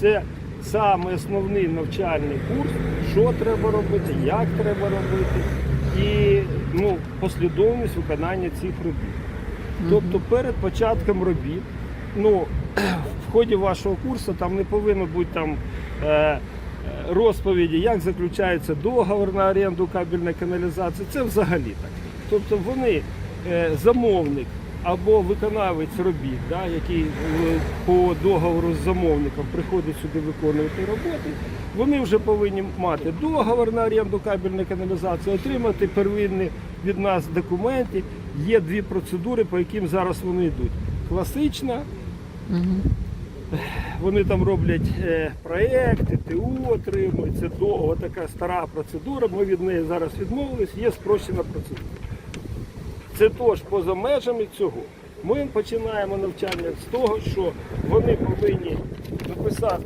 Це саме основний навчальний курс, що треба робити, як треба робити, і ну, послідовність виконання цих робіт. Тобто перед початком робіт, ну, в ході вашого курсу там не повинно бути там е, е, розповіді, як заключається договор на оренду кабельної каналізації. Це взагалі так. Тобто вони, е, замовник або виконавець робіт, да, який е, по договору з замовником приходить сюди виконувати роботи, вони вже повинні мати договор на оренду кабельної каналізації, отримати первинні від нас документи. Є дві процедури, по яким зараз вони йдуть. Класична, вони там роблять е, проекти, ТУ отримують. Це довго така стара процедура. Ми від неї зараз відмовились, є спрощена процедура. Це тож поза межами цього. Ми починаємо навчання з того, що вони повинні написати.